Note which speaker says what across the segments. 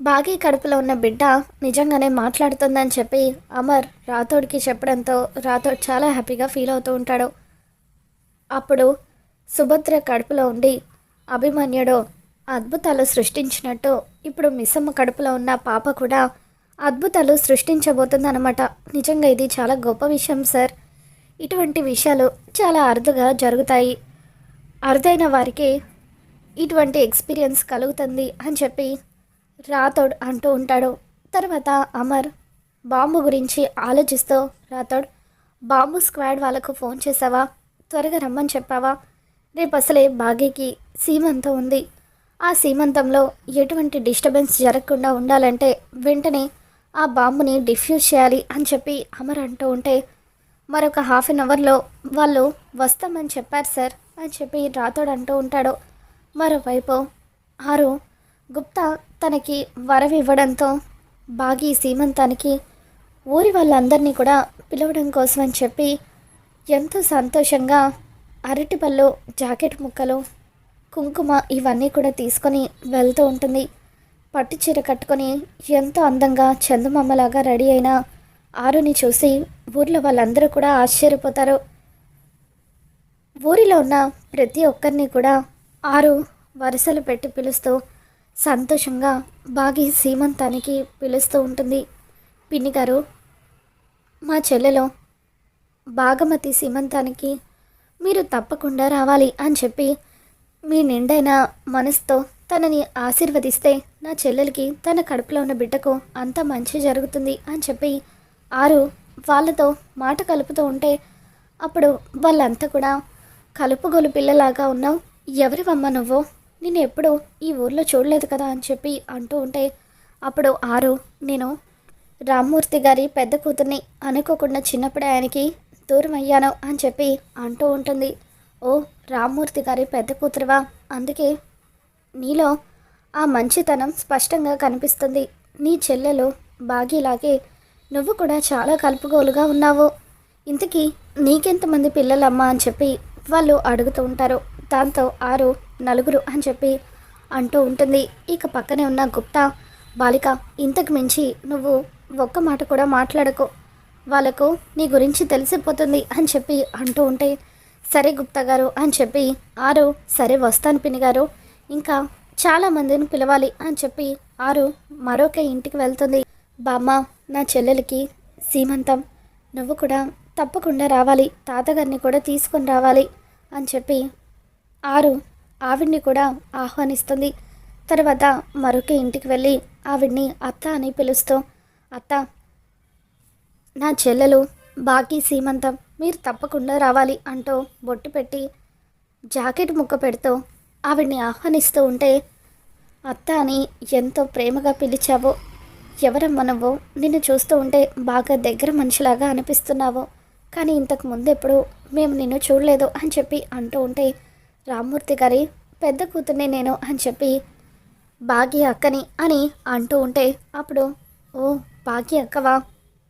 Speaker 1: బాగీ కడుపులో ఉన్న బిడ్డ నిజంగానే మాట్లాడుతుందని చెప్పి అమర్ రాథోడ్కి చెప్పడంతో రాథోడ్ చాలా హ్యాపీగా ఫీల్ అవుతూ ఉంటాడు. అప్పుడు సుభద్ర కడుపులో ఉండి అభిమన్యుడు అద్భుతాలు సృష్టించినట్టు ఇప్పుడు మిస్సమ్మ కడుపులో ఉన్న పాప కూడా అద్భుతాలు సృష్టించబోతుందన్నమాట. నిజంగా ఇది చాలా గొప్ప విషయం సార్. ఇటువంటి విషయాలు చాలా అరుదుగా జరుగుతాయి. అరుదైన వారికి ఇటువంటి ఎక్స్పీరియన్స్ కలుగుతుంది అని చెప్పి రాథోడ్ అంటూ ఉంటాడు. తర్వాత అమర్ బాంబు గురించి ఆలోచిస్తూ రాథోడ్ బాంబు స్క్వాడ్ వాళ్ళకు ఫోన్ చేసావా? త్వరగా రమ్మని చెప్పావా? రేపు అసలే బాగీకి సీమంతం ఉంది. ఆ సీమంతంలో ఎటువంటి డిస్టర్బెన్స్ జరగకుండా ఉండాలంటే వెంటనే ఆ బాంబుని డిఫ్యూజ్ చేయాలి అని చెప్పి అమర్ అంటూ ఉంటే మరొక హాఫ్ అన్ అవర్లో వాళ్ళు వస్తామని చెప్పారు సార్ అని చెప్పి రాథోడ్ అంటూ ఉంటాడు. మరోవైపు ఆరు గుప్తా తనకి వరం ఇవ్వడంతో బాగి సీమంతానికి ఊరి వాళ్ళందరినీ కూడా పిలవడం కోసం అని చెప్పి ఎంతో సంతోషంగా అరటిపళ్ళు జాకెట్ ముక్కలు కుంకుమ ఇవన్నీ కూడా తీసుకొని వెళ్తూ ఉంటుంది. పట్టు చీర కట్టుకొని ఎంతో అందంగా చందమామలాగా రెడీ అయిన ఆరుని చూసి ఊర్లో వాళ్ళందరూ కూడా ఆశ్చర్యపోతారు. ఊరిలో ఉన్న ప్రతి ఒక్కరిని కూడా ఆరు వరుసలు పెట్టి పిలుస్తూ సంతోషంగా బాగి సీమంతానికి పిలుస్తూ ఉంటుంది. పిన్ని గారు మా చెల్లెలో భాగమతి సీమంతానికి మీరు తప్పకుండా రావాలి అని చెప్పి మీ నిండైన మనసుతో తనని ఆశీర్వదిస్తే నా చెల్లెలకి తన కడుపులో ఉన్న బిడ్డకు అంత మంచి జరుగుతుంది అని చెప్పి ఆరు వాళ్ళతో మాట కలుపుతూ ఉంటే అప్పుడు వాళ్ళంతా కూడా కలుపుగోలు పిల్లలాగా ఉన్నావు. ఎవరివమ్మ నువ్వు? నేను ఎప్పుడు ఈ ఊర్లో చూడలేదు కదా అని చెప్పి అంటూ ఉంటే అప్పుడు ఆరు నేను రామ్మూర్తి గారి పెద్ద కూతుర్ని అనుకోకుండా చిన్నప్పుడే ఆయనకి దూరం అయ్యాను అని చెప్పి అంటూ ఉంటుంది. ఓ రామ్మూర్తి గారి పెద్ద కూతురువా? అందుకే నీలో ఆ మంచితనం స్పష్టంగా కనిపిస్తుంది. నీ చెల్లెలు బాగీలాగే నువ్వు కూడా చాలా కలుపుగోలుగా ఉన్నావు. ఇంతకీ నీకెంతమంది పిల్లలమ్మా అని చెప్పి వాళ్ళు అడుగుతూ ఉంటారు. దాంతో ఆరు నలుగురు అని చెప్పి అంటూ ఉంటుంది. ఇక పక్కనే ఉన్న గుప్తా బాలిక ఇంతకు మించి నువ్వు ఒక్క మాట కూడా మాట్లాడకు. వాళ్ళకు నీ గురించి తెలిసిపోతుంది అని చెప్పి అంటూ ఉంటే సరే గుప్తా గారు అని చెప్పి ఆరు సరే వస్తాను పిన్ని గారు. ఇంకా చాలా మందిని పిలవాలి అని చెప్పి ఆరు మరొక ఇంటికి వెళ్తుంది. బామ్మ నా చెల్లెలకి సీమంతం నువ్వు కూడా తప్పకుండా రావాలి తాతగారిని కూడా తీసుకొని రావాలి అని చెప్పి ఆరు ఆవిడ్ని కూడా ఆహ్వానిస్తుంది. తర్వాత మరొక ఇంటికి వెళ్ళి ఆవిడ్ని అత్త అని పిలుస్తూ అత్త నా చెల్లెలు బాకీ సీమంతం మీరు తప్పకుండా రావాలి అంటూ బొట్టు పెట్టి జాకెట్ ముక్క పెడుతూ ఆవిడ్ని ఆహ్వానిస్తూ ఉంటే అత్త అని ఎంతో ప్రేమగా పిలిచావో. ఎవరమ్మ నువ్వు నిన్ను చూస్తూ ఉంటే బాగా దగ్గర మనిషిలాగా అనిపిస్తున్నావు. కానీ ఇంతకు ముందు ఎప్పుడు మేము నిన్ను చూడలేదు అని చెప్పి అంటూ ఉంటే రామ్మూర్తి గారి పెద్ద కూతుర్ని నేను అని చెప్పి భాగ్య అక్కని అని అంటూ ఉంటే అప్పుడు ఓ భాగ్య అక్కవా?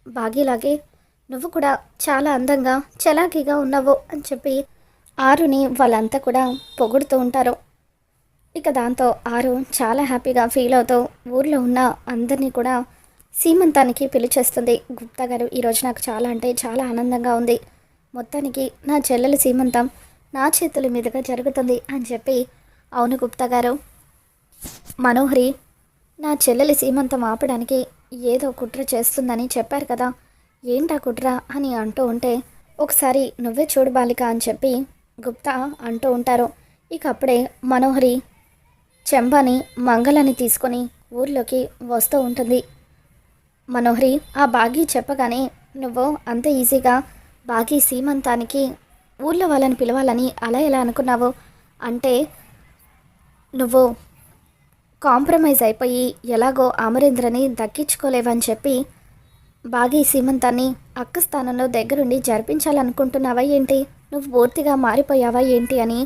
Speaker 1: భాగ్యలాగే నువ్వు కూడా చాలా అందంగా చలాకీగా ఉన్నావు అని చెప్పి ఆరుని వాళ్ళంతా కూడా పొగుడుతూ ఉంటారు. ఇక దాంతో ఆరు చాలా హ్యాపీగా ఫీల్ అవుతూ ఊర్లో ఉన్న అందరినీ కూడా సీమంతానికి పిలిచేస్తుంది గుప్తా గారు ఈరోజు నాకు చాలా అంటే చాలా ఆనందంగా ఉంది. మొత్తానికి నా చెల్లెలు సీమంతం. నా చేతుల మీదుగా జరుగుతుంది అని చెప్పి అవును గుప్తా గారు. మనోహరి నా చెల్లెలి సీమంతం ఆపడానికి ఏదో కుట్ర చేస్తుందని చెప్పారు కదా. ఏంటా కుట్ర అని అంటూ ఉంటే ఒకసారి నువ్వే చూడు బాలిక అని చెప్పి గుప్తా అంటూ ఉంటారు. ఇక అప్పుడే మనోహరి చెంబాని మంగళని తీసుకొని ఊర్లోకి వస్తూ ఉంటుంది. మనోహరి ఆ బాగి చెప్పగానే నువ్వు అంత ఈజీగా బాగి సీమంతానికి ఊళ్ళో వాళ్ళని పిలవాలని అలా ఎలా అనుకున్నావు? అంటే నువ్వు కాంప్రమైజ్ అయిపోయి ఎలాగో అమరేంద్రని దక్కించుకోలేవని చెప్పి బాగి సీమంతాన్ని అక్క స్థానంలో దగ్గరుండి జరిపించాలనుకుంటున్నావా ఏంటి? నువ్వు పూర్తిగా మారిపోయావా ఏంటి అని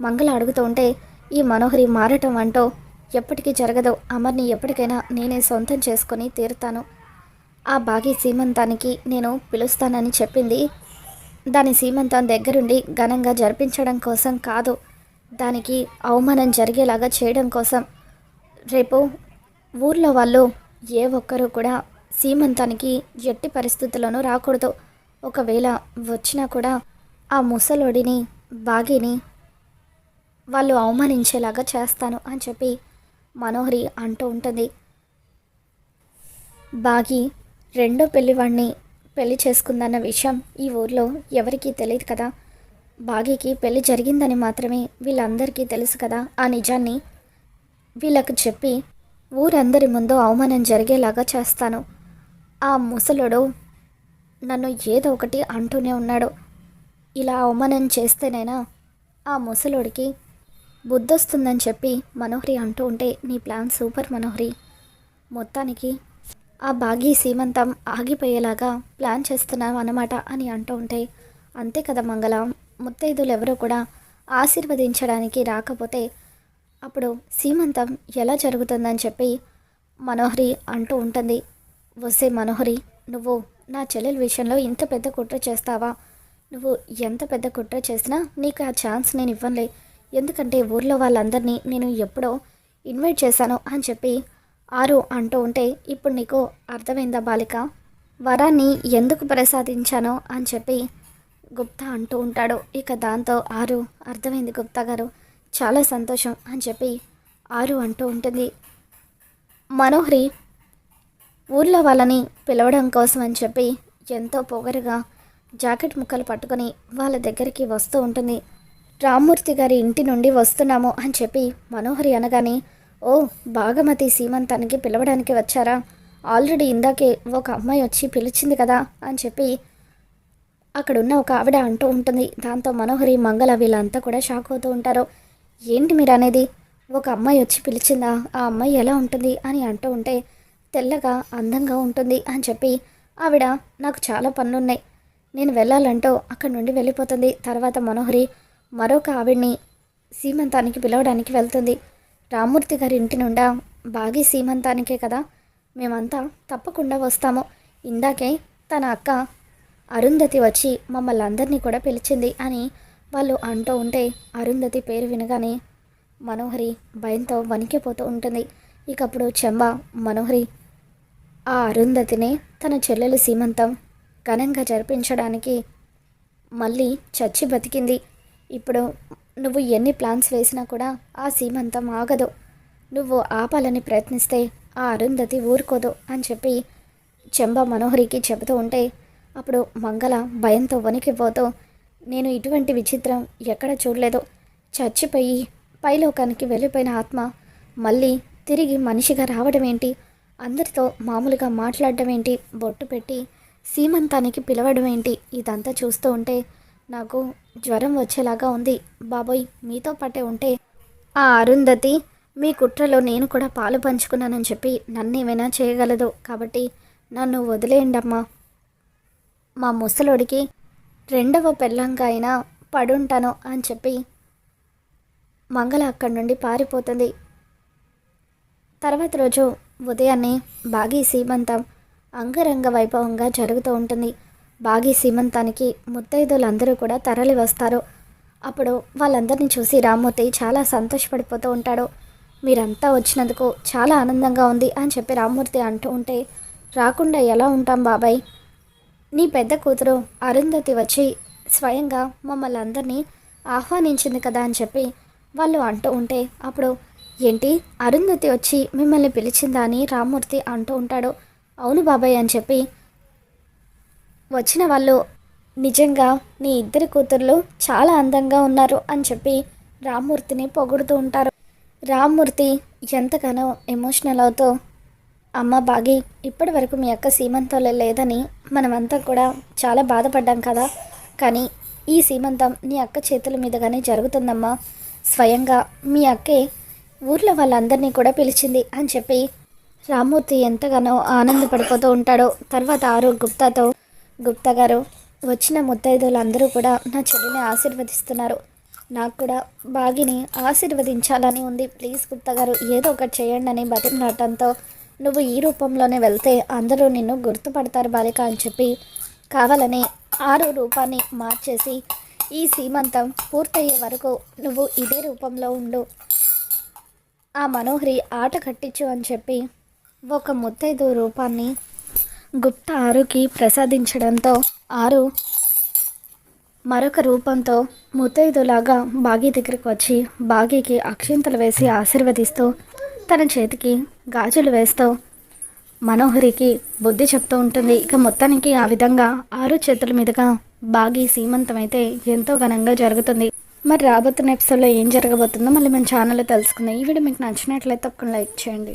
Speaker 1: మంగళ అడుగుతూ ఉంటే ఈ మనోహరి మారటం అంటూ ఎప్పటికీ జరగదు. అమర్ని ఎప్పటికైనా నేనే సొంతం చేసుకొని తీరుతాను. ఆ బాగి సీమంతానికి నేను పిలుస్తానని చెప్పింది దాని సీమంతం దగ్గరుండి ఘనంగా జరిపించడం కోసం కాదు దానికి అవమానం జరిగేలాగా చేయడం కోసం. రేపు ఊర్లో వాళ్ళు ఏ ఒక్కరూ కూడా సీమంతానికి ఎట్టి పరిస్థితుల్లోనూ రాకూడదు. ఒకవేళ వచ్చినా కూడా ఆ ముసలోడిని బాగిని వాళ్ళు అవమానించేలాగా చేస్తాను అని చెప్పి మనోహరి అంటూ ఉంటుంది. బాగి రెండో పెళ్ళివాడిని పెళ్ళి చేసుకుందన్న విషయం ఈ ఊర్లో ఎవరికీ తెలియదు కదా. బాగీకి పెళ్ళి జరిగిందని మాత్రమే వీళ్ళందరికీ తెలుసు కదా ఆ నిజాన్ని. వీళ్ళకు చెప్పి ఊరందరి ముందు అవమానం జరిగేలాగా చేస్తాను. ఆ ముసలుడు నన్ను ఏదో ఒకటి అంటూనే ఉన్నాడు. ఇలా అవమానం చేస్తేనైనా ఆ ముసలోడికి బుద్ధొస్తుందని చెప్పి మనోహరి అంటూ ఉంటే నీ ప్లాన్ సూపర్ మనోహరి. మొత్తానికి ఆ బాగీ సీమంతం ఆగిపోయేలాగా ప్లాన్ చేస్తున్నాం అన్నమాట అని అంటూ ఉంటే అంతే కదా మంగళ ముత్తైదులు ఎవరూ కూడా ఆశీర్వదించడానికి రాకపోతే అప్పుడు సీమంతం ఎలా జరుగుతుందని చెప్పి మనోహరి అంటూ ఉంటుంది. వస్తే మనోహరి నువ్వు నా చెల్లెల విషయంలో ఇంత పెద్ద కుట్ర చేస్తావా? నువ్వు ఎంత పెద్ద కుట్ర చేసినా నీకు ఆ ఛాన్స్ నేను ఇవ్వనులే. ఎందుకంటే ఊర్లో వాళ్ళందరినీ నేను ఎప్పుడో ఇన్వైట్ చేశాను అని చెప్పి ఆరు అంటూ ఉంటే ఇప్పుడు నీకు అర్థమైందా బాలిక? వరాన్ని ఎందుకు ప్రసాదించానో అని చెప్పి గుప్తా అంటూ ఉంటాడు. ఇక దాంతో ఆరు అర్థమైంది గుప్తా గారు చాలా సంతోషం అని చెప్పి ఆరు అంటూ ఉంటుంది. మనోహరి ఊర్లో వాళ్ళని పిలవడం కోసం అని చెప్పి ఎంతో పొగరుగా జాకెట్ ముక్కలు పట్టుకొని వాళ్ళ దగ్గరికి వస్తూ ఉంటుంది. రామ్మూర్తి గారి ఇంటి నుండి వస్తున్నాము అని చెప్పి మనోహరి అనగానే ఓ భాగమతి సీమంతానికి పిలవడానికి వచ్చారా? ఆల్రెడీ ఇందాకే ఒక అమ్మాయి వచ్చి పిలిచింది కదా అని చెప్పి అక్కడున్న ఒక ఆవిడ అంటూ ఉంటుంది. దాంతో మనోహరి మంగళ వీళ్ళంతా కూడా షాక్ అవుతూ ఉంటారు. ఏంటి మీరు అనేది? ఒక అమ్మాయి వచ్చి పిలిచిందా? ఆ అమ్మాయి ఎలా ఉంటుంది? అని అంటూ ఉంటే తెల్లగా అందంగా ఉంటుంది అని చెప్పి ఆవిడ నాకు చాలా పనులున్నాయి. నేను వెళ్ళాలంటూ అక్కడి నుండి వెళ్ళిపోతుంది. తర్వాత మనోహరి మరొక ఆవిడ్ని సీమంతానికి పిలవడానికి వెళ్తుంది. రామూర్తి గారి ఇంటి నుండా బాగి సీమంతానికే కదా? మేమంతా తప్పకుండా వస్తాము. ఇందాకే తన అక్క అరుంధతి వచ్చి మమ్మల్ని అందరినీ కూడా పిలిచింది అని వాళ్ళు అంటూ ఉంటే అరుంధతి పేరు వినగానే మనోహరి భయంతో వణికిపోతూ ఉంటుంది. ఇకప్పుడు చెంబ మనోహరి ఆ అరుంధతిని తన చెల్లెలు సీమంతం ఘనంగా జరిపించడానికి మళ్ళీ చచ్చి బతికింది. ఇప్పుడు నువ్వు ఎన్ని ప్లాన్స్ వేసినా కూడా ఆ సీమంతం ఆగదు. నువ్వు ఆపాలని ప్రయత్నిస్తే ఆ అరుంధతి ఊరుకోదు అని చెప్పి చెంబ మనోహరికి చెబుతూ ఉంటే అప్పుడు మంగళ భయంతో వణికిపోతూ నేను ఇటువంటి విచిత్రం ఎక్కడ చూడలేదు. చచ్చిపోయి పైలోకానికి వెళ్ళిపోయిన ఆత్మ మళ్ళీ తిరిగి మనిషిగా రావడం ఏంటి? అందరితో మామూలుగా మాట్లాడడం ఏంటి? బొట్టు పెట్టి సీమంతానికి పిలవడం ఏంటి? ఇదంతా చూస్తూ ఉంటే నాకు జ్వరం వచ్చేలాగా ఉంది. బాబోయ్ మీతో పాటే ఉంటే ఆ అరుంధతి మీ కుట్రలో నేను కూడా పాలు పంచుకున్నానని చెప్పి నన్ను ఏమైనా చేయగలదు కాబట్టి నన్ను వదిలేయండమ్మా. మా ముసలోడికి రెండవ పెళ్ళంగా అయినా పడుంటాను అని చెప్పి మంగళ అక్కడి నుండి పారిపోతుంది. తర్వాత రోజు ఉదయాన్నే బాగీ సీమంతం అంగరంగ వైభవంగా జరుగుతూ ఉంటుంది. బాగీ సీమంతానికి ముత్తైదులందరూ కూడా తరలి వస్తారు. అప్పుడు వాళ్ళందరినీ చూసి రామ్మూర్తి చాలా సంతోషపడిపోతూ ఉంటాడు. మీరంతా వచ్చినందుకు చాలా ఆనందంగా ఉంది అని చెప్పి రామ్మూర్తి అంటూ ఉంటే రాకుండా ఎలా ఉంటాం బాబాయ్? నీ పెద్ద కూతురు అరుంధతి వచ్చి స్వయంగా మమ్మల్ని అందరినీ ఆహ్వానించింది కదా అని చెప్పి వాళ్ళు అంటూ ఉంటే అప్పుడు ఏంటి? అరుంధతి వచ్చి మిమ్మల్ని పిలిచిందా అని రామ్మూర్తి అంటూ ఉంటాడు. అవును బాబాయ్ అని చెప్పి వచ్చిన వాళ్ళు నిజంగా నీ ఇద్దరి కూతుర్లు చాలా అందంగా ఉన్నారు అని చెప్పి రామ్మూర్తిని పొగుడుతూ ఉంటారు. రామ్మూర్తి ఎంతగానో ఎమోషనల్ అవుతూ అమ్మ బాగి ఇప్పటి వరకు మీ అక్క సీమంతంలో లేదని మనమంతా కూడా చాలా బాధపడ్డాం కదా. కానీ ఈ సీమంతం నీ అక్క చేతుల మీదుగానే జరుగుతుందమ్మా. స్వయంగా మీ అక్కే ఊర్లో వాళ్ళందరినీ కూడా పిలిచింది అని చెప్పి రామ్మూర్తి ఎంతగానో ఆనందపడిపోతూ ఉంటాడో. తర్వాత ఆరు గుప్తాతో గుప్తా గారు వచ్చిన ముత్తైదులందరూ కూడా నా చెల్లిని ఆశీర్వదిస్తున్నారు. నాకు కూడా బాగిని ఆశీర్వదించాలని ఉంది. ప్లీజ్ గుప్తా గారు ఏదో ఒకటి చేయండి అని బతిమలాడటంతో నువ్వు ఈ రూపంలోనే వెళ్తే అందరూ నిన్ను గుర్తుపడతారు బాలిక అని చెప్పి కావాలని ఆరు రూపాన్ని మార్చేసి ఈ సీమంతం పూర్తయ్యే వరకు నువ్వు ఇదే రూపంలో ఉండు. ఆ మనోహరి ఆట కట్టించు అని చెప్పి ఒక ముత్తైదు రూపాన్ని గుప్త ఆరుకి ప్రసాదించడంతో ఆరు మరొక రూపంతో ముత్తైదులాగా బాగీ దగ్గరికి వచ్చి బాగీకి అక్షింతలు వేసి ఆశీర్వదిస్తూ తన చేతికి గాజులు వేస్తూ మనోహరికి బుద్ధి చెప్తూ ఉంటుంది. ఇక మొత్తానికి ఆ విధంగా ఆరు చేతుల మీదుగా బాగి సీమంతమైతే ఎంతో ఘనంగా జరుగుతుంది. మరి రాబోతున్న ఎపిసోడ్లో ఏం జరగబోతుందో మళ్ళీ మన ఛానల్లో తెలుసుకుందాం. ఈ వీడియో మీకు నచ్చినట్లయితే ఒక లైక్ చేయండి.